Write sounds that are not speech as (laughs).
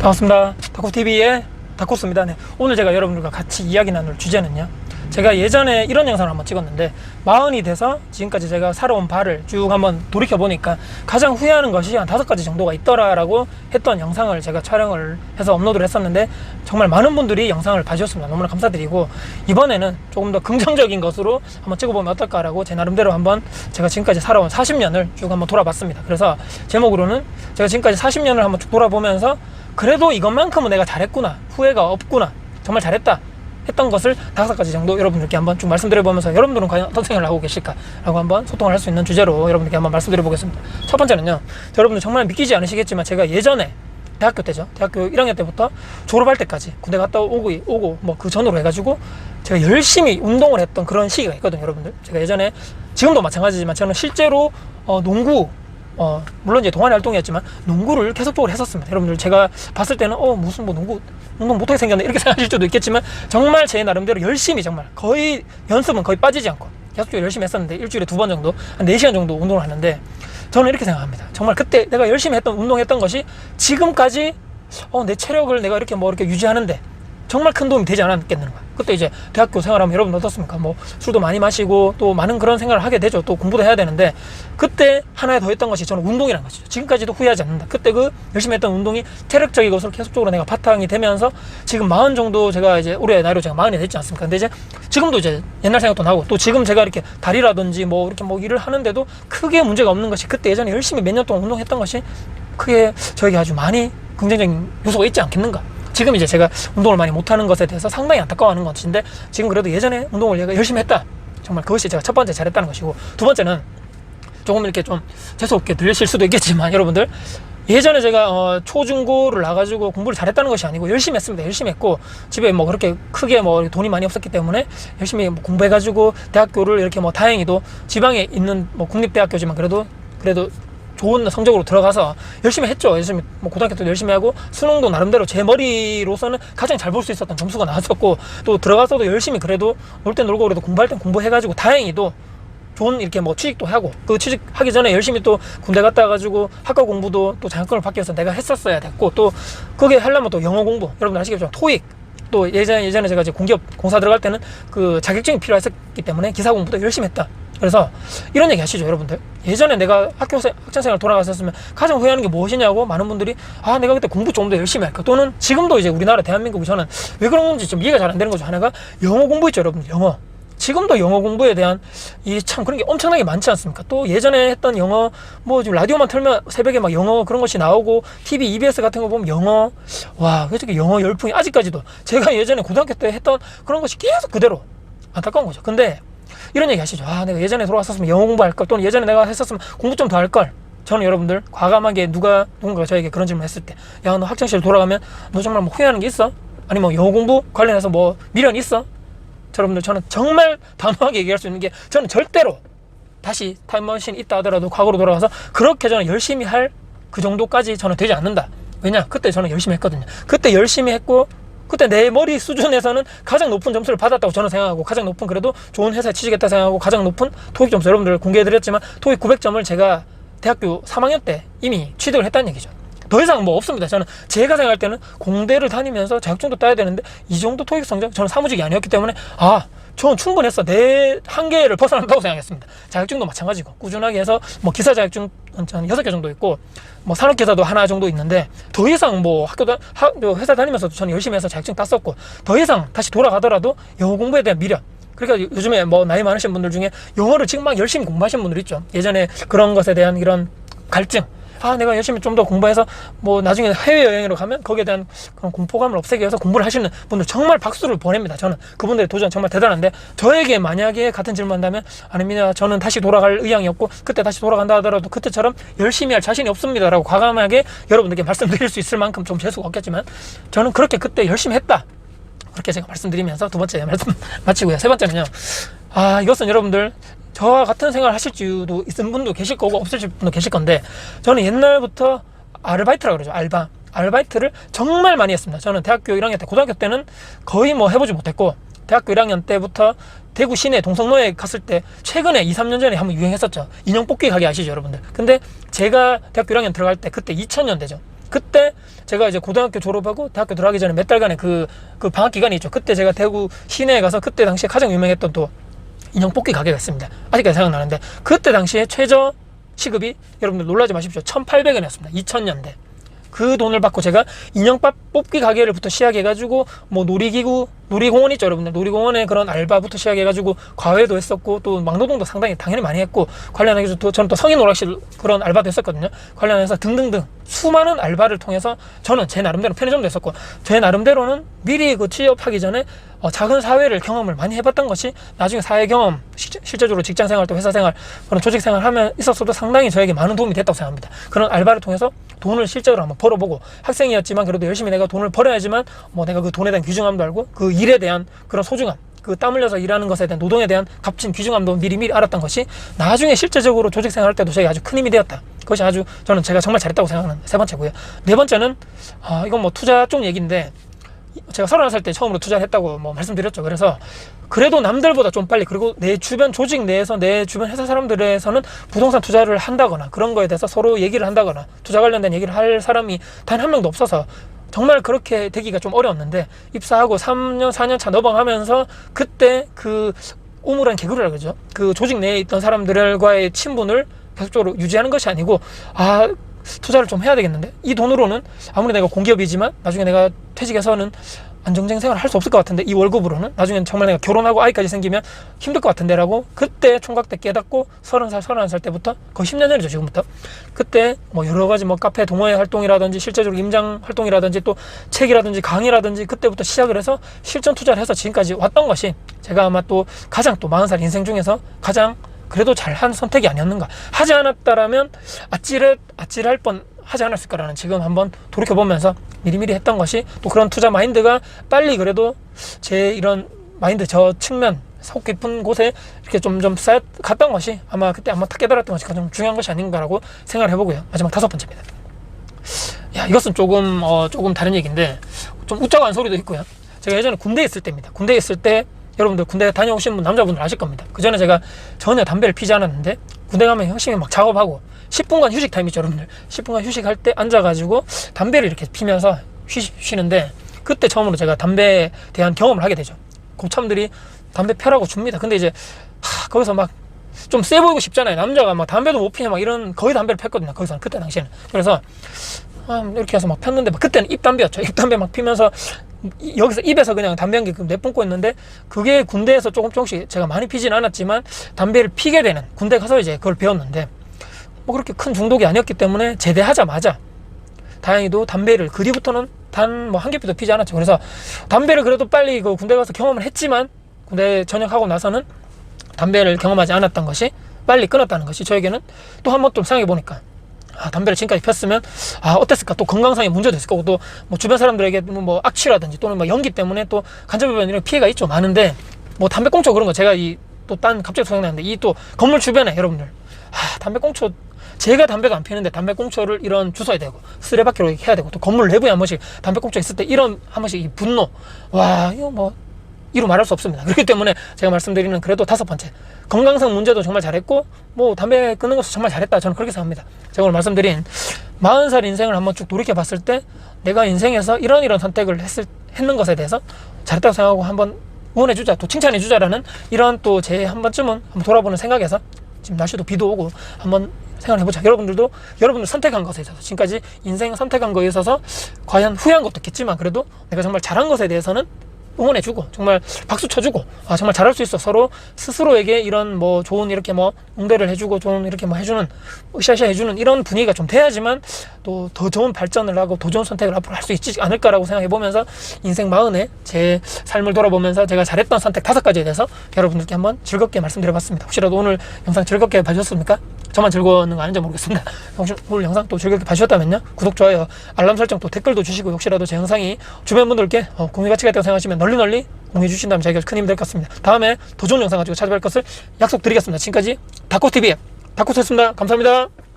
반갑습니다. 다코TV의 다코스입니다. 네, 오늘 제가 여러분들과 같이 이야기 나눌 주제는요. 제가 예전에 이런 영상을 한번 찍었는데 마흔이 돼서 지금까지 제가 살아온 바를 쭉 한번 돌이켜 보니까 가장 후회하는 것이 한 다섯 가지 정도가 있더라라고 했던 영상을 제가 촬영을 해서 업로드를 했었는데 정말 많은 분들이 영상을 봐주셨습니다. 너무나 감사드리고 이번에는 조금 더 긍정적인 것으로 한번 찍어보면 어떨까라고 제 나름대로 한번 제가 지금까지 살아온 40년을 쭉 한번 돌아봤습니다. 그래서 제목으로는 제가 지금까지 40년을 한번 쭉 돌아보면서 그래도 이것만큼은 내가 잘했구나 후회가 없구나 정말 잘했다 했던 것을 다섯 가지 정도 여러분들께 한번 쭉 말씀드려보면서 여러분들은 과연 어떤 생각을 하고 계실까라고 한번 소통을 할 수 있는 주제로 여러분들께 한번 말씀드려보겠습니다. 첫 번째는요, 여러분들 정말 믿기지 않으시겠지만 제가 예전에 대학교 때죠. 대학교 1학년 때부터 졸업할 때까지 군대 갔다 오고 오고 뭐 그 전으로 해가지고 제가 열심히 운동을 했던 그런 시기가 있거든요, 여러분들. 제가 예전에 지금도 마찬가지지만 저는 실제로 어, 농구 어, 물론 이제 동아리 활동이었지만 농구를 계속적으로 했었습니다. 여러분들 제가 봤을 때는 어 무슨 뭐 농구 운동 못하게 생겼네 이렇게 (laughs) 생각하실 수도 있겠지만 정말 제 나름대로 열심히 정말 거의 연습은 거의 빠지지 않고 계속적으로 열심히 했었는데 일주일에 두 번 정도 한 4시간 정도 운동을 하는데 저는 이렇게 생각합니다. 정말 그때 내가 열심히 했던 운동했던 것이 지금까지 어, 내 체력을 내가 이렇게 뭐 이렇게 유지하는데 정말 큰 도움이 되지 않았겠는가. 그때 이제 대학교 생활하면 여러분 어떻습니까? 뭐 술도 많이 마시고 또 많은 그런 생각을 하게 되죠. 또 공부도 해야 되는데 그때 하나에 더 했던 것이 저는 운동이라는 것이죠. 지금까지도 후회하지 않는다. 그때 그 열심히 했던 운동이 체력적인 것으로 계속적으로 내가 바탕이 되면서 지금 마흔 정도 제가 이제 올해 나이로 제가 마흔이 됐지 않습니까? 근데 이제 지금도 이제 옛날 생각도 나고 또 지금 제가 이렇게 다리라든지 뭐 이렇게 뭐 일을 하는데도 크게 문제가 없는 것이 그때 예전에 열심히 몇 년 동안 운동했던 것이 크게 저에게 아주 많이 긍정적인 요소가 있지 않겠는가. 지금 이제 제가 운동을 많이 못하는 것에 대해서 상당히 안타까워하는 것인데 지금 그래도 예전에 운동을 얘가 열심히 했다. 정말 그것이 제가 첫 번째 잘했다는 것이고 두 번째는 조금 이렇게 좀 재수없게 들리실 수도 있겠지만 (laughs) 여러분들 예전에 제가 어, 초중고를 나가지고 공부를 잘했다는 것이 아니고 열심히 했습니다. 열심히 했고 집에 뭐 그렇게 크게 뭐 돈이 많이 없었기 때문에 열심히 뭐 공부해가지고 대학교를 이렇게 뭐 다행히도 지방에 있는 뭐 국립대학교지만 그래도 그래도 좋은 성적으로 들어가서 열심히 했죠. 열심히 뭐 고등학교 때도 열심히 하고 수능도 나름대로 제 머리로서는 가장 잘 볼 수 있었던 점수가 나왔었고 또 들어가서도 열심히 그래도 놀때 놀고 그래도 공부할 땐 공부해가지고 다행히도 좋은 이렇게 뭐 취직도 하고 그 취직하기 전에 열심히 또 군대 갔다 가지고 학과 공부도 또 장학금을 받기 위해서 내가 했었어야 됐고 또 그게 하려면 또 영어 공부 여러분들 아시겠지만 토익 또 예전에 예전에 제가 이제 공기업 공사 들어갈 때는 그 자격증이 필요했었기 때문에 기사 공부도 열심히 했다. 그래서 이런 얘기 하시죠, 여러분들. 예전에 내가 학교 생, 학창 생활 돌아갔었으면 가장 후회하는 게 무엇이냐고 많은 분들이 아, 내가 그때 공부 좀 더 열심히 할까. 또는 지금도 이제 우리나라 대한민국이 저는 왜 그런 건지 좀 이해가 잘 안 되는 거죠. 하나가 영어 공부 있죠, 여러분들. 영어. 지금도 영어 공부에 대한 이 참 그런 게 엄청나게 많지 않습니까? 또 예전에 했던 영어 뭐 지금 라디오만 틀면 새벽에 막 영어 그런 것이 나오고 TV, EBS 같은 거 보면 영어 와 그저께 영어 열풍이 아직까지도 제가 예전에 고등학교 때 했던 그런 것이 계속 그대로 안타까운 거죠. 근데 이런 얘기 하시죠. 아 내가 예전에 돌아왔었으면 영어 공부할 걸 또는 예전에 내가 했었으면 공부 좀 더 할 걸. 저는 여러분들 과감하게 누가 누군가 저에게 그런 질문 을 했을 때 야 너 학창시절 돌아가면 너 정말 뭐 후회하는 게 있어? 아니 뭐 영어 공부 관련해서 뭐 미련 있어? 여러분들 저는 정말 단호하게 얘기할 수 있는 게 저는 절대로 다시 타임머신 있다 하더라도 과거로 돌아가서 그렇게 저는 열심히 할 그 정도까지 저는 되지 않는다. 왜냐? 그때 저는 열심히 했거든요. 그때 열심히 했고 그때 내 머리 수준에서는 가장 높은 점수를 받았다고 저는 생각하고 가장 높은 그래도 좋은 회사에 취직했다 생각하고 가장 높은 토익 점수 여러분들 공개해드렸지만 토익 900점을 제가 대학교 3학년 때 이미 취득을 했다는 얘기죠. 더 이상 뭐 없습니다. 저는 제가 생각할 때는 공대를 다니면서 자격증도 따야 되는데 이 정도 토익 성적 저는 사무직이 아니었기 때문에 아 저는 충분했어 내 한계를 벗어난다고 생각했습니다. 자격증도 마찬가지고 꾸준하게 해서 뭐 기사 자격증 한 여섯 개 정도 있고 뭐 산업 기사도 하나 정도 있는데 더 이상 뭐 학교 다 회사 다니면서도 저는 열심히 해서 자격증 땄었고 더 이상 다시 돌아가더라도 영어 공부에 대한 미련 그러니까 요즘에 뭐 나이 많으신 분들 중에 영어를 지금 막 열심히 공부하시는 분들 있죠. 예전에 그런 것에 대한 이런 갈증 아, 내가 열심히 좀 더 공부해서 뭐 나중에 해외여행으로 가면 거기에 대한 그런 공포감을 없애기 위해서 공부를 하시는 분들 정말 박수를 보냅니다. 저는 그분들의 도전 정말 대단한데 저에게 만약에 같은 질문 한다면 아닙니다. 저는 다시 돌아갈 의향이 없고 그때 다시 돌아간다 하더라도 그때처럼 열심히 할 자신이 없습니다 라고 과감하게 여러분들께 말씀드릴 수 있을 만큼 좀 재수가 없겠지만 저는 그렇게 그때 열심히 했다. 그렇게 제가 말씀드리면서 두 번째 (laughs) 말씀 마치고요. 세 번째는요. 아, 이것은 여러분들 저와 같은 생각을 하실 수도 있는 분도 계실 거고 없으실 분도 계실 건데 저는 옛날부터 아르바이트라고 그러죠. 알바. 아르바이트를 정말 많이 했습니다. 저는 대학교 1학년 때, 고등학교 때는 거의 뭐 해보지 못했고 대학교 1학년 때부터 대구 시내 동성로에 갔을 때 최근에 2, 3년 전에 한번 유행했었죠. 인형 뽑기 가게 아시죠, 여러분들? 근데 제가 대학교 1학년 들어갈 때 그때 2000년대죠. 그때 제가 이제 고등학교 졸업하고 대학교 들어가기 전에 몇 달간의 그, 그 방학 기간이 있죠. 그때 제가 대구 시내에 가서 그때 당시에 가장 유명했던 또 인형 뽑기 가게가 있습니다. 아직까지 생각나는데 그때 당시에 최저 시급이 여러분들 놀라지 마십시오. 1,800원이었습니다. 2000년대. 그 돈을 받고 제가 인형밥 뽑기 가게를부터 시작해가지고 뭐 놀이기구 놀이공원 있죠 여러분들 놀이공원에 그런 알바부터 시작해가지고 과외도 했었고 또 막노동도 상당히 당연히 많이 했고 관련해서 또 저는 또 성인 오락실 그런 알바도 했었거든요 관련해서 등등등 수많은 알바를 통해서 저는 제 나름대로 편의점도 했었고 제 나름대로는 미리 그 취업하기 전에 어, 작은 사회를 경험을 많이 해봤던 것이 나중에 사회 경험 시- 실제적으로 직장 생활 또 회사 생활 그런 조직 생활 하면 있었어도 상당히 저에게 많은 도움이 됐다고 생각합니다 그런 알바를 통해서 돈을 실제로 한번 벌어보고 학생이었지만 그래도 열심히 내가 돈을 벌어야지만 뭐 내가 그 돈에 대한 귀중함도 알고 그 일에 대한 그런 소중함 그땀 흘려서 일하는 것에 대한 노동에 대한 값진 귀중함도 미리미리 알았던 것이 나중에 실제적으로 조직 생활할 때도 저에게 아주 큰 힘이 되었다. 그것이 아주 저는 제가 정말 잘했다고 생각하는 세 번째고요. 네 번째는 아 이건 뭐 투자 쪽 얘기인데 제가 서른한 살때 처음으로 투자를 했다고 뭐 말씀드렸죠. 그래서 그래도 남들보다 좀 빨리 그리고 내 주변 조직 내에서 내 주변 회사 사람들에서는 부동산 투자를 한다거나 그런 거에 대해서 서로 얘기를 한다거나 투자 관련된 얘기를 할 사람이 단 한 명도 없어서 정말 그렇게 되기가 좀 어려웠는데 입사하고 3년 4년 차 너방하면서 그때 그 우물한 개구리라 그러죠. 그 조직 내에 있던 사람들과의 친분을 계속적으로 유지하는 것이 아니고 아 투자를 좀 해야 되겠는데? 이 돈으로는 아무리 내가 공기업이지만 나중에 내가 퇴직해서는 안정적인 생활을 할 수 없을 것 같은데 이 월급으로는 나중엔 정말 내가 결혼하고 아이까지 생기면 힘들 것 같은데라고 그때 총각 때 깨닫고 서른 살 서른한 살 때부터 거의 10년 전이죠 지금부터. 그때 뭐 여러 가지 뭐 카페 동호회 활동이라든지 실제적으로 임장 활동이라든지 또 책이라든지 강의라든지 그때부터 시작을 해서 실전 투자를 해서 지금까지 왔던 것이 제가 아마 또 가장 또 40살 인생 중에서 가장 그래도 잘한 선택이 아니었는가 하지 않았다라면 아찔해 아찔할 뻔 하지 않았을까라는 지금 한번 돌이켜 보면서 미리미리 했던 것이 또 그런 투자 마인드가 빨리 그래도 제 이런 마인드 저 측면 속 깊은 곳에 이렇게 점점 쌓여 갔던 것이 아마 그때 아마 딱 깨달았던 것이 가장 중요한 것이 아닌가라고 생각을 해보고요 마지막 다섯 번째입니다. 야 이것은 조금 어, 조금 다른 얘기인데 좀 웃자고 한 소리도 있고요. 제가 예전에 군대에 있을 때입니다. 군대에 있을 때 여러분들 군대 다녀오신 분 남자분들 아실 겁니다. 그 전에 제가 전혀 담배를 피지 않았는데 군대 가면 열심히 막 작업하고 10분간 휴식 타임 있죠, 여러분들. 10분간 휴식할 때 앉아가지고 담배를 이렇게 피면서 쉬, 쉬는데 그때 처음으로 제가 담배에 대한 경험을 하게 되죠. 곱참들이 담배 펴라고 줍니다. 근데 이제 하, 거기서 막 좀 세 보이고 싶잖아요. 남자가 막 담배도 못 피냐 막 이런 거의 담배를 폈거든요. 거기서는 그때 당시에는. 그래서 아, 이렇게 해서 막 폈는데 막 그때는 입담배였죠. 입담배 막 피면서 이- 여기서 입에서 그냥 담배 한 개 내뿜고 있는데 그게 군대에서 조금 조금씩 제가 많이 피진 않았지만 담배를 피게 되는 군대 가서 이제 그걸 배웠는데 뭐 그렇게 큰 중독이 아니었기 때문에 제대하자마자 다행히도 담배를 그 뒤부터는 단 뭐 한 개피도 피지 않았죠. 그래서 담배를 그래도 빨리 그 군대 가서 경험을 했지만 군대 전역하고 나서는 담배를 경험하지 않았던 것이 빨리 끊었다는 것이 저에게는 또 한 번 또 생각해 보니까 아, 담배를 지금까지 폈으면 아 어땠을까 또 건강상의 문제도 있을 거고 또 뭐 주변 사람들에게 뭐, 뭐 악취라든지 또는 뭐 연기 때문에 또 간접변 이런 피해가 있죠 많은데 뭐 담배 꽁초 그런 거 제가 이 또 딴 갑자기 생각나는데 이 또 건물 주변에 여러분들 아 담배 꽁초 제가 담배가 안 피는데 담배 꽁초를 이런 주워야 되고 쓰레받기로 해야 되고 또 건물 내부에 한 번씩 담배 꽁초 있을 때 이런 한 번씩 이 분노 와 이거 뭐 이루 말할 수 없습니다. (laughs) 그렇기 때문에 제가 말씀드리는 그래도 다섯 번째 건강상 문제도 정말 잘했고 뭐 담배 끊는 것도 정말 잘했다 저는 그렇게 생각합니다. 제가 오늘 말씀드린 40살 인생을 한번 쭉 돌이켜 봤을 때 내가 인생에서 이런 이런 선택을 했을 했는 것에 대해서 잘했다고 생각하고 한번 응원해 주자 또 칭찬해 주자라는 이런 또 제 한 번쯤은 한번 돌아보는 생각에서 지금 날씨도 비도 오고 한번 생각해 보자. 여러분들도 여러분들 선택한 것에 있어서 지금까지 인생 선택한 거에 있어서 과연 후회한 것도 있겠지만 그래도 내가 정말 잘한 것에 대해서는 응원해주고 정말 박수 쳐주고 아 정말 잘할 수 있어 서로 스스로에게 이런 뭐 좋은 이렇게 뭐 응대를 해주고 좋은 이렇게 뭐 해주는 으쌰으쌰 해주는 이런 분위기가 좀 돼야지만 또 더 좋은 발전을 하고 더 좋은 선택을 앞으로 할 수 있지 않을까라고 생각해 보면서 인생 마흔에 제 삶을 돌아보면서 제가 잘했던 선택 다섯 가지에 대해서 여러분들께 한번 즐겁게 말씀드려봤습니다. 혹시라도 오늘 영상 즐겁게 봐주셨습니까? 저만 즐거웠는 거 아닌지 모르겠습니다. (laughs) 혹시 오늘 영상 또 즐겁게 봐주셨다면요 구독 좋아요 알람 설정 또 댓글도 주시고 혹시라도 제 영상이 주변 분들께 어, 공유 가치가 있다고 생각하시면 널리 널리 공유해 주신다면 저에게 큰 힘이 될 것 같습니다. 다음에 더 좋은 영상 가지고 찾아뵐 것을 약속드리겠습니다. 지금까지 다코TV의 다코스였습니다. 감사합니다.